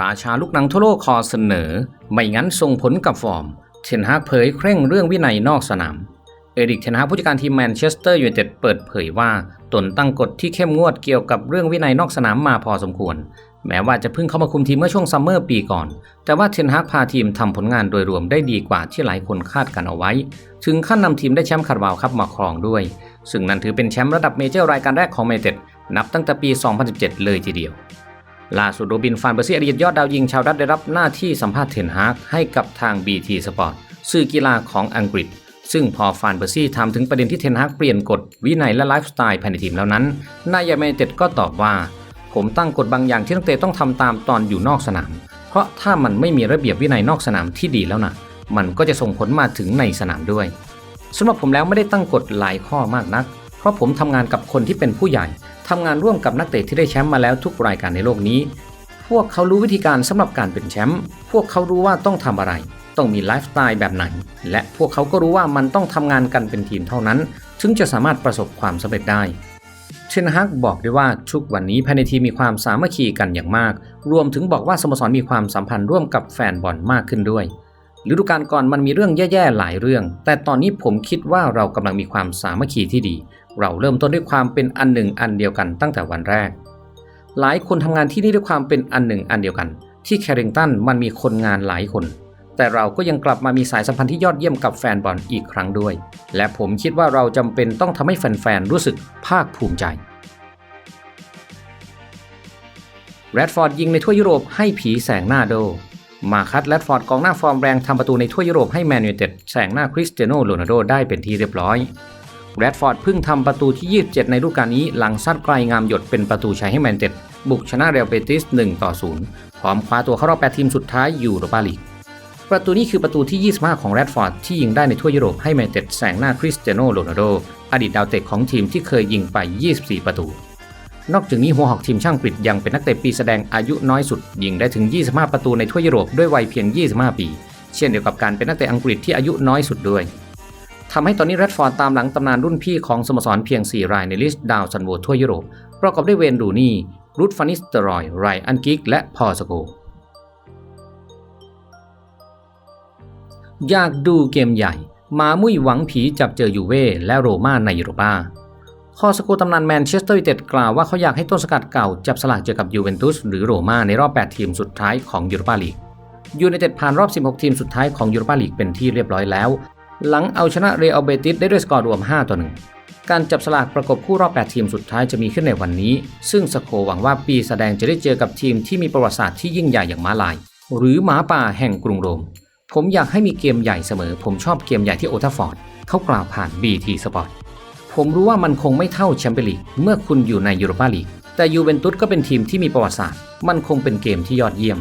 ราชาลูกหนังทั่วโลกขอเสนอ ไม่งั้นส่งผลกับฟอร์ม เทนฮากเผยเคร่งเรื่องวินัยนอกสนาม เอริกเทนฮากผู้จัดการทีมแมนเชสเตอร์ยูไนเต็ดเปิดเผยว่า ตนตั้งกฎที่เข้มงวดเกี่ยวกับเรื่องวินัยนอกสนามมาพอสมควร แม้ว่าจะเพิ่งเข้ามาคุมทีมเมื่อช่วงซัมเมอร์ปีก่อน แต่ว่าเทนฮากพาทีมทำผลงานโดยรวมได้ดีกว่าที่หลายคนคาดกันเอาไว้ ถึงขั้นนำทีมได้แชมป์คาราบาวครับมาครองด้วย ซึ่งนั่นถือเป็นแชมป์ระดับเมเจอร์รายการแรกของแมนเต็ดนับตั้งแต่ปี 2017 เลยทีเดียว ล่าสุดโรบินฟานเบอร์ซี่อดีตยอดดาวยิงชาวดัตได้รับหน้าที่สัมภาษณ์เทนฮากให้กับทาง BT Sport สื่อกีฬาของอังกฤษ ซึ่งพอฟานเบอร์ซี่ถามถึงประเด็นที่เทนฮากเปลี่ยนกฎวินัยและไลฟ์สไตล์ภายในทีมแล้วนั้น นายาเมเต็ดก็ตอบว่า ผมตั้งกฎบางอย่างที่นักเตะต้องทำตามตอนอยู่นอกสนาม เพราะถ้ามันไม่มีระเบียบวินัยนอกสนามที่ดีแล้วนะมันก็จะส่งผลมาถึงในสนามด้วยสำหรับผมแล้วไม่ได้ตั้งกฎหลายข้อมากนัก เพราะผมทำงานกับคนที่เป็นผู้ใหญ่ทำงานร่วมกับนักเตะที่ได้แชมป์มาแล้วทุกรายการในโลกนี้ พวกเขารู้วิธีการสำหรับการเป็นแชมป์พวกเขารู้ว่าต้องทำอะไร ต้องมีไลฟ์สไตล์แบบไหน และพวกเขาก็รู้ว่ามันต้องทำงานกันเป็นทีมเท่านั้น ถึงจะสามารถประสบความสำเร็จได้เชนฮักบอกด้วยว่าทุกวันนี้ภายในทีมมีความสามัคคีกันอย่างมาก รวมถึงบอกว่าสโมสรมีความสัมพันธ์ร่วมกับแฟนบอลมากขึ้นด้วยฤดูกาลก่อนมันมีเรื่องแย่ๆหลายเรื่อง แต่ตอนนี้ผมคิดว่าเรากำลังมีความสามัคคีที่ดี เราเริ่มต้นด้วยความเป็นอันหนึ่งอันเดียวกันตั้งแต่วันแรก หลายคนทำงานที่นี่ด้วยความเป็นอันหนึ่งอันเดียวกัน ที่แคริงตันมันมีคนงานหลายคน แต่เราก็ยังกลับมามีสายสัมพันธ์ที่ยอดเยี่ยมกับแฟนบอลอีกครั้งด้วย และผมคิดว่าเราจำเป็นต้องทำให้แฟนๆรู้สึกภาคภูมิใจแรดฟอร์ดยิงในทั่วยุโรปให้ผีแสงหน้าโด มาคัตแรดฟอร์ดกองหน้าฟอร์มแรงทำประตูในทั่วยุโรปให้แมนยูเต็ดแสงหน้าคริสเตียโนโรนัลโดได้เป็นที่เรียบร้อย แรดฟอร์ดเพิ่งทำประตูที่ 27 ในฤดูกาลนี้ หลังซัดไกลงามหยดเป็นประตูชัยให้แมนยูไนเต็ดบุกชนะเรอัลเบติส 1 ต่อ 0 พร้อมคว้าตัวเข้ารอบ 8 ทีมสุดท้ายยูโรปาลีก ประตูนี้คือประตูที่ 25 ของแรดฟอร์ดที่ยิงได้ในทั่วยุโรปให้แมนยูไนเต็ดแสงหน้าคริสเตียโนโรนัลโด อดีตดาวเตะของทีมที่เคยยิงไป 24 ประตู นอกจากนี้หัวหอกทีมช่างกฤษยังเป็นนักเตะปีแสดงอายุน้อยสุด ยิงได้ถึง 25 ประตูในทั่วยุโรปด้วยวัยเพียง 25 ปี เช่นเดียวกับการเป็นนักเตะอังกฤษที่อายุน้อยสุดด้วย ทำให้ตอนนี้แรดฟอร์ดตามหลังตำนานรุ่นพี่ของสโมสรเพียง 4 รายในลิสต์ดาวซันโวทั่วยุโรป ประกอบด้วยเวนรูนี่รูดฟานิสเตอรอย ไรอันกิก และพอสโกอยากดูเกมใหญ่ มามุ้ยหวังผีจับเจอยูเว่และโรม่าในยูโรปาคอสโกตำนานแมนเชสเตอร์ยูไนเต็ดกล่าวว่าเขาอยากให้ต้นสกัดเก่าจับสลากเจอกับยูเวนตุสหรือโรม่าในรอบ 8 ทีมสุดท้ายของยูโรปาลีกยูไนเต็ดผ่านรอบ 16 ทีมสุดท้ายของยูโรปาลีกเป็นที่เรียบร้อยแล้ว หลังเอาชนะเรอัลเบติสได้ด้วยสกอร์รวม 5 ต่อ 1 การจับสลากประกบคู่รอบ 8 ทีมสุดท้ายจะมีขึ้นในวันนี้ ซึ่งสโคหวังว่าปีแสดงจะได้เจอกับทีมที่มีประวัติศาสตร์ที่ยิ่งใหญ่อย่างม้าลาย หรือหมาป่าแห่งกรุงโรม ผมอยากให้มีเกมใหญ่เสมอ ผมชอบเกมใหญ่ที่โอทัฟฟอร์ดเขากล่าวผ่าน BT Sport ผมรู้ว่ามันคงไม่เท่าแชมเปี้ยนลีกเมื่อคุณอยู่ในยูโรปาลีกแต่ยูเวนตุสก็เป็นทีมที่มีประวัติศาสตร์ มันคงเป็นเกมที่ยอดเยี่ยม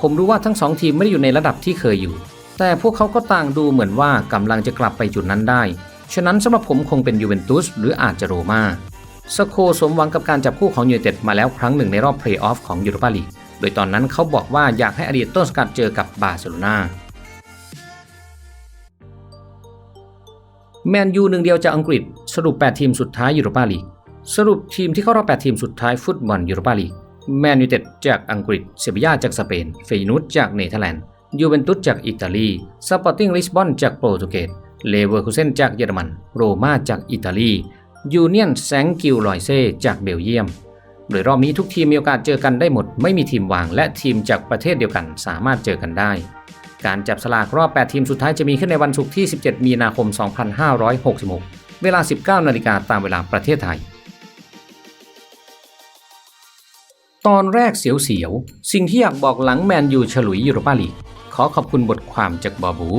ผมรู้ว่าทั้งสองทีมไม่ได้อยู่ในระดับที่เคยอยู่ แต่พวกเขาก็ต่างดูเหมือนว่ากำลังจะกลับไปจุดนั้นได้ ฉะนั้นสำหรับผมคงเป็นยูเวนตุสหรืออาจจะโรมาสโคสมหวังกับการจับคู่ของยูไนเต็ดมาแล้วครั้งหนึ่งในรอบเพลย์ออฟของยูโรปาลีก โดยตอนนั้นเขาบอกว่าอยากให้อดีตต้นสกัดเจอกับบาร์เซโลนาแมนยูหนึ่งเดียวจากอังกฤษ สรุป 8 ทีมสุดท้ายยูโรปาลีก สรุปทีมที่เข้ารอบ 8 ทีมสุดท้ายฟุตบอลยูโรปาลีก แมนยูเต็ดจากอังกฤษ เซบียาจากสเปน เฟยนุสจากเนเธอร์แลนด์ ยูเวนตุสจากอิตาลีสปอร์ติ้งลิสบอนจากโปรตุเกส เลเวอร์คูเซนจากเยอรมัน โรม่าจากอิตาลี ยูเนียนแซงกิลลอยเซจากเบลเยียม โดยรอบนี้ทุกทีมมีโอกาสเจอกันได้หมด ไม่มีทีมวางและทีมจากประเทศเดียวกันสามารถเจอกันได้ การจับสลากรอบ 8 ทีมสุดท้ายจะมีขึ้นในวันศุกร์ที่ 17 มีนาคม 2566 เวลา 19 นาฬิกาตามเวลาประเทศไทยตอนแรกเสียวๆ สิ่งที่อยากบอกหลังแมนยูฉลุยยูโรปาลีก ขอขอบคุณบทความจากบอบู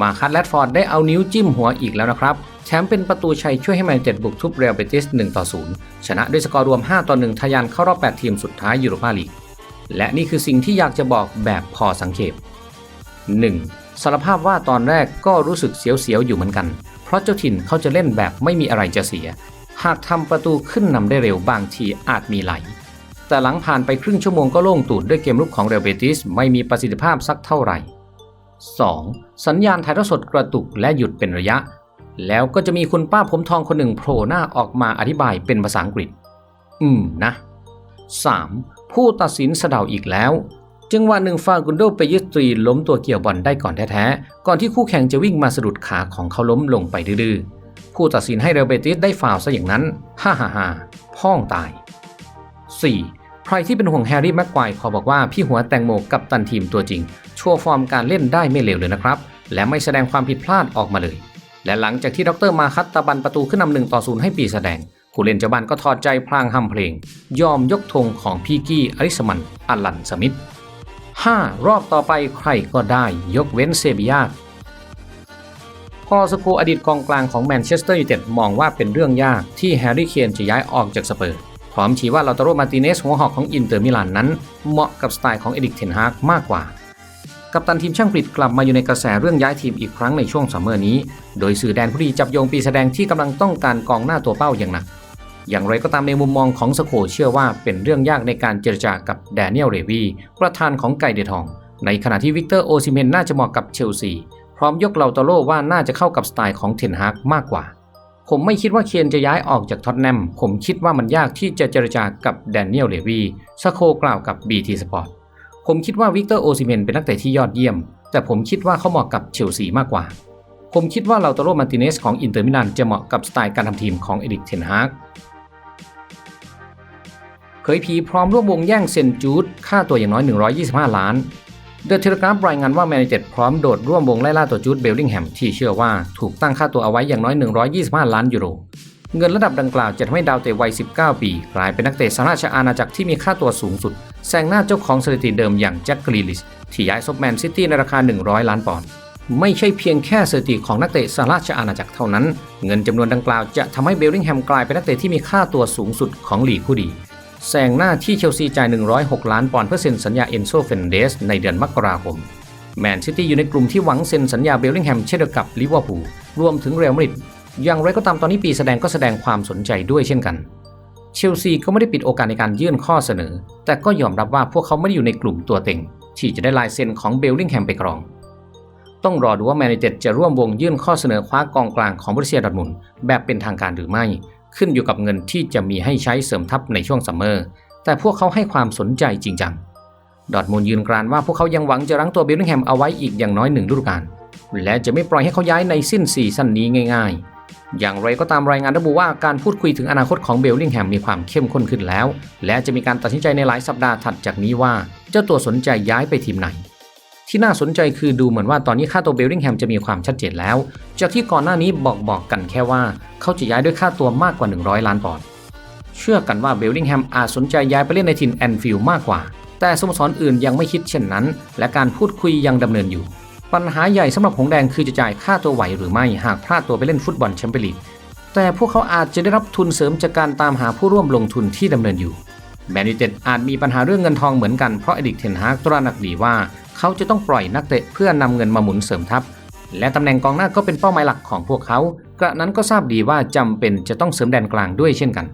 มาคัตแรดฟอร์ดได้เอานิ้วจิ้มหัวอีกแล้วนะครับ แชมป์เป็นประตูชัยช่วยให้แมนเจ็ดบุกทุบเรอัลเบติส1ต่อ0ชนะด้วยสกอร์รวม 5 ต่อ 1 ทะยานเข้ารอบ 8 ทีมสุดท้ายยูโรปาลีก และนี่คือสิ่งที่อยากจะบอกแบบพอสังเกต 1. สารภาพว่าตอนแรกก็รู้สึกเสียวๆอยู่เหมือนกัน เพราะเจ้าถิ่นเขาจะเล่นแบบไม่มีอะไรจะเสีย หากทำประตูขึ้นนำได้เร็วบางทีอาจมีไหล แต่หลังผ่านไปครึ่งชั่วโมงก็โล่งตูดด้วยเกมลุกของเรอัลเบติสไม่มีประสิทธิภาพสักเท่าไหร่ 2. สัญญาณถ่ายทอดสดกระตุกและหยุดเป็นระยะ แล้วก็จะมีคุณป้าผมทองคนหนึ่งโผล่หน้าออกมาอธิบายเป็นภาษาอังกฤษ อืมนะ 3. ผู้ตัดสินสะเดาอีกแล้วจังหวะหนึ่งฟากุนโดไปยึดตรีล้มตัวเกี่ยวบอลได้ก่อนแท้ๆ ก่อนที่คู่แข่งจะวิ่งมาสะดุดขาของเขาล้มลงไปดื้อๆ ผู้ตัดสินให้เรเบติสได้ฟาวซะอย่างนั้น ฮ่าฮ่าฮ่าพ่องตาย 4. ใครที่เป็นห่วงแฮร์รี่แม็กควายขอบอกว่าพี่หัวแตงโมกับตันทีมตัวจริงโชว์ฟอร์มการเล่นได้ไม่เลวเลยนะครับ และไม่แสดงความผิดพลาดออกมาเลย และหลังจากที่ดรมาคัตตะบันประตูขึ้นนำหนึ่งต่อศูนย์ให้ปีแสดงผู้เล่นเจ้าบ้านก็ถอดใจพลางฮัมเพลง ยอมยกธงของพีกี้อริสมันอัลลันสมิธ 5. รอบต่อไปใครก็ได้ยกเว้นเซบียาพอสโคอดีตกองกลางของแมนเชสเตอร์ยูไนเต็ดมองว่าเป็นเรื่องยากที่แฮร์รี่เคนจะย้ายออกจากสเปอร์ พร้อมชี้ว่าลาตาโรมาติเนสหัวหอกของอินเตอร์มิลานนั้น เหมาะกับสไตล์ของเอดิกเทนฮากมากกว่า กัปตันทีมช่างกรีดกลับมาอยู่ในกระแสเรื่องย้ายทีมอีกครั้งในช่วงซัมเมอร์นี้ โดยสื่อแดนผู้ดีจับโยงปีแสดงที่กำลังต้องการกองหน้าตัวเป้าอย่างหนัก อย่างไรก็ตามในมุมมองของสโคเชื่อว่าเป็นเรื่องยากในการเจรจากับแดเนียลเรวีประธานของไก่เดทอง ในขณะที่วิกเตอร์โอซิเมนน่าจะเหมาะกับเชลซี พร้อมยกเลาตาโลว่าน่าจะเข้ากับสไตล์ของเทนฮากมากกว่า ผมไม่คิดว่าเคนจะย้ายออกจากท็อตแนม ผมคิดว่ามันยากที่จะเจรจากับแดเนียลเลวีสโคกล่าวกับ BT Sport ผมคิดว่าวิกเตอร์โอซิเมนเป็นนักเตะที่ยอดเยี่ยม แต่ผมคิดว่าเขาเหมาะกับเชลซีมากกว่า ผมคิดว่าลาตาโรมาร์ติเนสของอินเตอร์มิลานจะเหมาะกับสไตล์การทำทีมของเอริกเทนฮากเผยผีพร้อมร่วมวงแย่งเซนจูดค่าตัวอย่างน้อย 125 ล้าน เดอะเทเลกราฟรายงานว่าแมนยูเต็ดพร้อมโดดร่วมวงไล่ล่าตัวจูดเบลลิงแฮมที่เชื่อว่าถูกตั้งค่าตัวเอาไว้อย่างน้อย 125 ล้านยูโร เงินระดับดังกล่าวจะทำให้ดาวเตะวัย 19 ปี กลายเป็นนักเตะสหราชอาณาจักรที่มีค่าตัวสูงสุด แซงหน้าเจ้าของสถิติเดิมอย่างแจ็คกรีลิสที่ย้ายซบแมนซิตี้ในราคา 100 ล้านปอนด์ไม่ใช่เพียงแค่สถิติของนักเตะสหราชอาณาจักรเท่านั้น เงินจำนวนดังกล่าวจะทำให้เบลลิงแฮมกลายเป็นนักเตะที่มีค่าตัวสูงสุดของลีกผู้ดี แซงหน้าที่เชลซีจ่าย 106 ล้านปอนด์เพื่อเซ็นสัญญาเอนโซเฟนเดสในเดือนมกราคม แมนซิตี้อยู่ในกลุ่มที่หวังเซ็นสัญญาเบลลิงแฮมเช่นเดียวกับลิเวอร์พูลรวมถึงเรอัลมาดริดอย่างไรก็ตามตอนนี้ปีแสดงก็แสดงความสนใจด้วยเช่นกัน เชลซีก็ไม่ได้ปิดโอกาสในการยื่นข้อเสนอ แต่ก็ยอมรับว่าพวกเขาไม่ได้อยู่ในกลุ่มตัวเต็ง ที่จะได้ลายเซ็นของเบลลิงแฮมไปครอง ต้องรอดูว่าแมนยูไนเต็ดจะร่วมวงยื่นข้อเสนอคว้ากองกลางของบริเซียดอทมุนแบบเป็นทางการหรือไม่ ขึ้นอยู่กับเงินที่จะมีให้ใช้เสริมทัพในช่วงซัมเมอร์ แต่พวกเขาให้ความสนใจจริงจัง ดอทมุนด์ยืนกรานว่าพวกเขายังหวังจะรั้งตัวเบลลิงแฮมเอาไว้อีกอย่างน้อยหนึ่งฤดูกาล และจะไม่ปล่อยให้เขาย้ายในสิ้นซีซั่นนี้ง่าย ๆ อย่างไรก็ตามรายงานระบุว่าการพูดคุยถึงอนาคตของเบลลิงแฮมมีความเข้มข้นขึ้นแล้ว และจะมีการตัดสินใจในหลายสัปดาห์ถัดจากนี้ว่าเจ้าตัวสนใจย้ายไปทีมไหน ที่น่าสนใจคือดูเหมือนว่าตอนนี้ค่าตัวเบลลิงแฮมจะมีความชัดเจนแล้ว จากที่ก่อนหน้านี้บอกบอกกันแค่ว่า เขาจะย้ายด้วยค่าตัวมากกว่า 100 ล้านปอนด์เชื่อกันว่าเบลลิงแฮมอาจสนใจย้ายไปเล่นในทีมแอนฟิลด์มากกว่า แต่สโมสรอื่นยังไม่คิดเช่นนั้น และการพูดคุยยังดำเนินอยู่ ปัญหาใหญ่สำหรับหงแดงคือจะจ่ายค่าตัวไหวหรือไม่หากพลาดตัวไปเล่นฟุตบอลแชมเปี้ยนลีกแต่พวกเขาอาจจะได้รับทุนเสริมจากการตามหาผู้ร่วมลงทุนที่ดำเนินอยู่แมนยูเต็ดอาจมีปัญหาเรื่องเงินทองเหมือนกันเพราะอดิกเทนฮากตระหนักดีว่า เขาจะต้องปล่อยนักเตะเพื่อนำเงินมาหมุนเสริมทัพ และตำแหน่งกองหน้าก็เป็นเป้าหมายหลักของพวกเขา กระนั้นก็ทราบดีว่าจำเป็นจะต้องเสริมแดนกลางด้วยเช่นกัน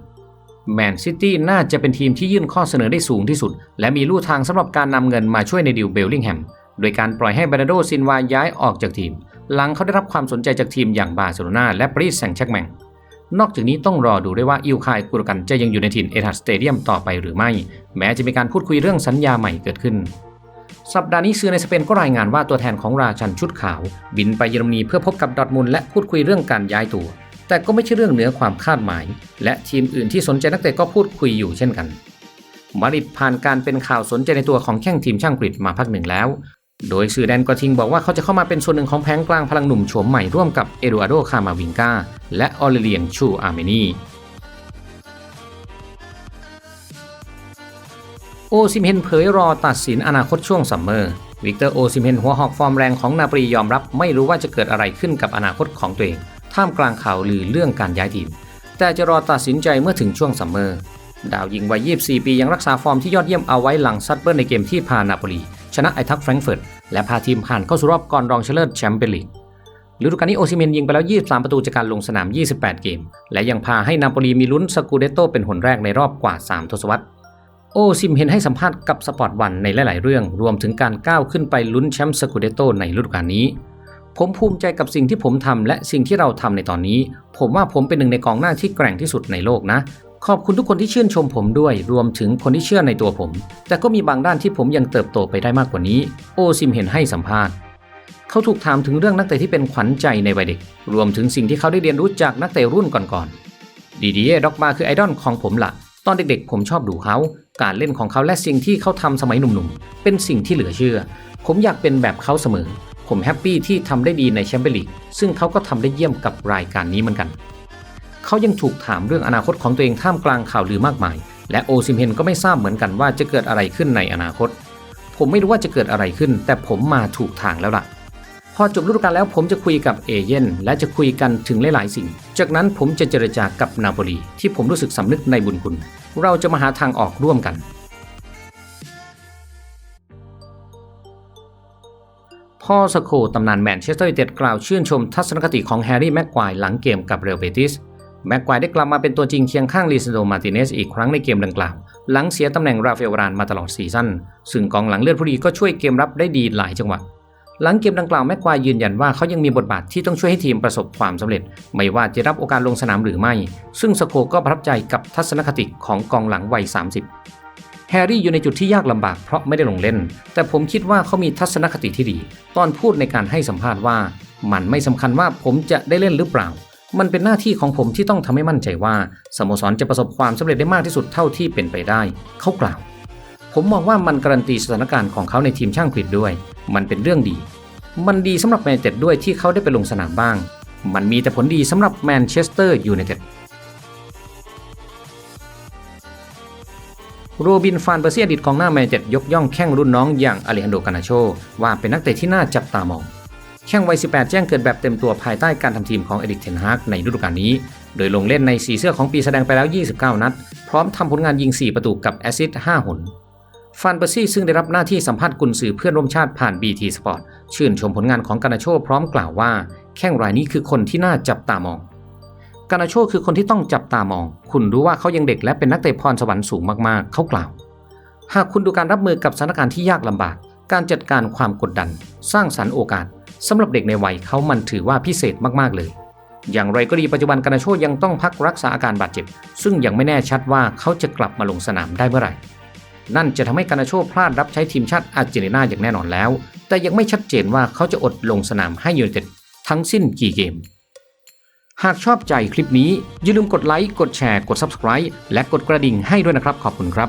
แมนซิตี้น่าจะเป็นทีมที่ยื่นข้อเสนอได้สูงที่สุด และมีลู่ทางสำหรับการนำเงินมาช่วยในดิวเบลลิงแฮม โดยการปล่อยให้เบรนโดซินวาย้ายออกจากทีม หลังเขาได้รับความสนใจจากทีมอย่างบาร์เซโลนาและปารีสแซงต์แชร์กแมง นอกจากนี้ต้องรอดูด้วยว่าอิลคายกุรกันจะยังอยู่ในถิ่นเอทัสสเตเดียมต่อไปหรือไม่ แม้จะมีการพูดคุยเรื่องสัญญาใหม่เกิดขึ้น สัปดาห์นี้สื่อในสเปนก็รายงานว่าตัวแทนของราชันชุดขาว บินไปเยอรมนีเพื่อพบกับดอทมุนและพูดคุยเรื่องการย้ายตัว แต่ก็ไม่ใช่เรื่องเหนือความคาดหมาย และทีมอื่นที่สนใจนักเตะก็พูดคุยอยู่เช่นกัน มาริดผ่านการเป็นข่าวสนใจในตัวของแข้งทีมช่างกรีฑมาพักหนึ่งแล้ว โดยสื่อแดนกอทิงบอกว่าเขาจะเข้ามาเป็นส่วนหนึ่งของแผงกลางพลังหนุ่มโฉมใหม่ร่วมกับเอดูอาร์โดคามาวิงกาและออเลเลียนชูอาร์เมนี โอซิมเฮนเผยรอตัดสินอนาคตช่วงซัมเมอร์ วิกเตอร์โอซิมเฮนหัวหอกฟอร์มแรงของนาปรียอมรับไม่รู้ว่าจะเกิดอะไรขึ้นกับอนาคตของตัวเอง ท่ามกลางข่าวลือเรื่องการย้ายทีม แต่จะรอตัดสินใจเมื่อถึงช่วงซัมเมอร์ ดาวยิงวัย 24 ปียังรักษาฟอร์มที่ยอดเยี่ยมเอาไว้หลังซัดเบิร์นในเกมที่พานาโปลีชนะไอทักแฟรงก์เฟิร์ตและพาทีมผ่านเข้าสู่รอบก่อนรองชนะเลิศแชมเปี้ยนลีกฤดูกาลนี้โอซิเมนยิงไปแล้ว 23 ประตูจากการลงสนาม 28 เกม และยังพาให้นาโปลีมีลุ้นสกูเดโตเป็นหนแรกในรอบกว่า 3 ทศวรรษ โอซิมเฮนให้สัมภาษณ์กับสปอร์ตวันในหลาย ๆ เรื่อง รวมถึงการก้าวขึ้นไปลุ้นแชมป์สกูเดโตในฤดูกาลนี้ ผมภูมิใจกับสิ่งที่ผมทำและสิ่งที่เราทำในตอนนี้ ผมว่าผมเป็นหนึ่งในกองหน้าที่แกร่งที่สุดในโลกนะ ขอบคุณทุกคนที่ชื่นชมผมด้วย รวมถึงคนที่เชื่อในตัวผม แต่ก็มีบางด้านที่ผมยังเติบโตไปได้มากกว่านี้ โอซิมเห็นให้สัมภาษณ์เขาถูกถามถึงเรื่องนักเตะที่เป็นขวัญใจในวัยเด็ก รวมถึงสิ่งที่เขาได้เรียนรู้จากนักเตะรุ่นก่อนๆ ดีดีเอด็อกมาคือไอดอลของผมล่ะ ตอนเด็กๆ ผมชอบดูเขา การเล่นของเขาและสิ่งที่เขาทำสมัยหนุ่มๆ เป็นสิ่งที่เหลือเชื่อ ผมอยากเป็นแบบเขาเสมอ ผมแฮปปี้ที่ทำได้ดีในแชมเปี้ยนลีก ซึ่งเขาก็ทำได้เยี่ยมกับรายการนี้เหมือนกัน เขายังถูกถามเรื่องอนาคตของตัวเองท่ามกลางข่าวลือมากมาย และโอซิมเฮนก็ไม่ทราบเหมือนกันว่าจะเกิดอะไรขึ้นในอนาคต ผมไม่รู้ว่าจะเกิดอะไรขึ้น แต่ผมมาถูกทางแล้วล่ะพอจบฤดูกาลแล้วผมจะคุยกับเอเย่นและจะคุยกันถึงหลาย ๆ สิ่ง จากนั้นผมจะเจรจากับนาโปลีที่ผมรู้สึกสำนึกในบุญคุณเราจะมาหาทางออกร่วมกัน พ่อสโคตำนานแมนเชสเตอร์ยูไนเต็ดกล่าวชื่นชมทัศนคติของแฮร์รี่แม็กควายหลังเกมกับเรอัลเบติสแม็กควายได้กลับมาเป็นตัวจริงเคียงข้างลิซาโดมาติเนสอีกครั้งในเกมดังกล่าว หลังเสียตำแหน่งราฟาเอลรานมาตลอดซีซั่นซึ่งกองหลังเลือดผู้ดีก็ช่วยเกมรับได้ดีหลายจังหวะ หลังเกมดังกล่าวแม็กควายยืนยันว่าเขายังมีบทบาทที่ต้องช่วยให้ทีมประสบความสำเร็จ ไม่ว่าจะรับโอกาสลงสนามหรือไม่ ซึ่งสโคก็ประทับใจกับทัศนคติของกองหลังวัย 30 แฮร์รี่อยู่ในจุดที่ยากลำบากเพราะไม่ได้ลงเล่น แต่ผมคิดว่าเขามีทัศนคติที่ดี ตอนพูดในการให้สัมภาษณ์ว่า มันไม่สำคัญว่าผมจะได้เล่นหรือเปล่า มันเป็นหน้าที่ของผมที่ต้องทำให้มั่นใจว่าสโมสรจะประสบความสำเร็จได้มากที่สุดเท่าที่เป็นไปได้ เขากล่าว ผมมองว่ามันการันตีสถานการณ์ของเขาในทีมช่างผลิตด้วย มันเป็นเรื่องดี มันดีสำหรับแมนยูไนเต็ดด้วยที่เขาได้ไปลงสนามบ้าง มันมีแต่ผลดีสำหรับแมนเชสเตอร์ยูไนเต็ดโรบินฟานเปอร์เซียอดีตกองหน้าแมนยูไนเต็ดยกย่องแข้งรุ่นน้องอย่างอเลฮันโดกานาโช ว่าเป็นนักเตะที่น่าจับตามองแข้งวัย 18 แจ้งเกิดแบบเต็มตัวภายใต้การทำทีมของเอริกเทนฮากในฤดูกาลนี้ โดยลงเล่นในสีเสื้อของปีแสดงไปแล้ว 29 นัด พร้อมทำผลงานยิง 4 ประตูกับแอซิสต์5หน ฟานเปอร์ซี่ซึ่งได้รับหน้าที่สัมภาษณ์กุนซือเพื่อนร่วมชาติผ่าน BT Sport ชื่นชมผลงานของกานาโชพร้อมกล่าวว่า แข้งรายนี้คือคนที่น่าจับตามองกานาโชคือคนที่ต้องจับตามอง คุณรู้ว่าเขายังเด็กและเป็นนักเตะพรสวรรค์สูงมากๆ เขากล่าว หากคุณดูการรับมือกับสถานการณ์ที่ยากลำบาก การจัดการความกดดัน สร้างสรรค์โอกาสสำหรับเด็กในวัยเขามันถือว่าพิเศษมากๆเลย อย่างไรก็ดีปัจจุบันกานาโชยังต้องพักรักษาอาการบาดเจ็บ ซึ่งยังไม่แน่ชัดว่าเขาจะกลับมาลงสนามได้เมื่อไหร่ นั่นจะทำให้กานาโชพลาดรับใช้ทีมชาติอาร์เจนตินาอย่างแน่นอนแล้ว แต่ยังไม่ชัดเจนว่าเขาจะอดลงสนามให้ยูไนเต็ดทั้งสิ้นกี่เกม หากชอบใจคลิปนี้อย่าลืมกดไลค์ กดแชร์ กด Subscribe และกดกระดิ่งให้ด้วยนะครับ ขอบคุณครับ